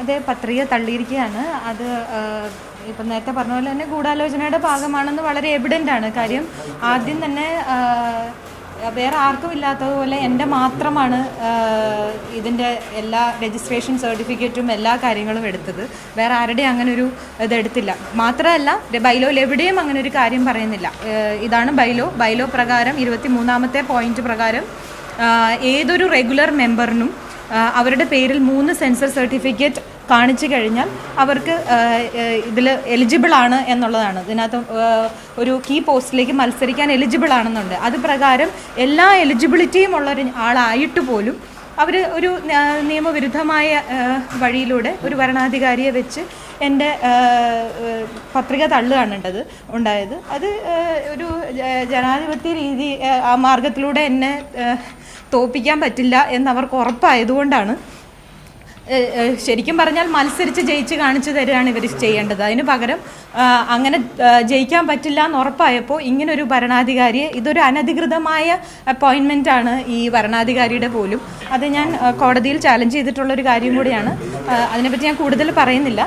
അതെ പത്രിക തള്ളിയിരിക്കുകയാണ്. അത് ഇപ്പം നേരത്തെ പറഞ്ഞ പോലെ തന്നെ ഗൂഢാലോചനയുടെ ഭാഗമാണെന്ന് വളരെ എവിഡന്റ് ആണ്. കാര്യം ആദ്യം തന്നെ വേറെ ആർക്കും ഇല്ലാത്തതുപോലെ എന്റെ മാത്രമാണ് ഇതിന്റെ എല്ലാ രജിസ്ട്രേഷൻ സർട്ടിഫിക്കറ്റും എല്ലാ കാര്യങ്ങളും എടുത്തത്. വേറെ ആരുടെയും അങ്ങനെ ഒരു ഇതെടുത്തില്ല മാത്രമല്ല ബൈലോയിൽ എവിടെയും അങ്ങനെ ഒരു കാര്യം പറയുന്നില്ല. ഇതാണ് ബൈലോ. ബൈലോ പ്രകാരം ഇരുപത്തി മൂന്നാമത്തെ പോയിന്റ് പ്രകാരം ഏതൊരു റെഗുലർ മെമ്പറിനും അവരുടെ പേരിൽ മൂന്ന് സെൻസർ സർട്ടിഫിക്കറ്റ് കാണിച്ചു കഴിഞ്ഞാൽ അവർക്ക് ഇതിൽ എലിജിബിൾ ആണ് എന്നുള്ളതാണ്. ഇതിനകത്ത് ഒരു കീ പോസ്റ്റിലേക്ക് മത്സരിക്കാൻ എലിജിബിൾ ആണെന്നുണ്ട്. അത് പ്രകാരം എല്ലാ എലിജിബിലിറ്റിയും ഉള്ള ഒരു ആളായിട്ട് പോലും അവർ ഒരു നിയമവിരുദ്ധമായ വഴിയിലൂടെ ഒരു ഭരണാധികാരിയെ വെച്ച് എന്റെ പത്രിക തള്ളുകയാണ് ഉണ്ടത് ഉണ്ടായത്. അത് ഒരു ജനാധിപത്യ രീതി ആ, മാർഗത്തിലൂടെ എന്നെ തോപ്പിക്കാൻ പറ്റില്ല എന്നവർക്ക് ഉറപ്പായതുകൊണ്ടാണ് ശരിക്കും പറഞ്ഞാൽ മത്സരിച്ച് ജയിച്ച് കാണിച്ചു തരികയാണ് ഇവർ ചെയ്യേണ്ടത്. അതിന് പകരം അങ്ങനെ ജയിക്കാൻ പറ്റില്ല എന്ന് ഉറപ്പായപ്പോൾ ഇങ്ങനൊരു ഭരണാധികാരിയെ ഇതൊരു അനധികൃതമായ അപ്പോയിൻമെന്റ് ആണ് ഈ ഭരണാധികാരിയുടെ പോലും. അത് ഞാൻ കോടതിയിൽ ചാലഞ്ച് ചെയ്തിട്ടുള്ളൊരു കാര്യം കൂടിയാണ്. അതിനെപ്പറ്റി ഞാൻ കൂടുതൽ പറയുന്നില്ല.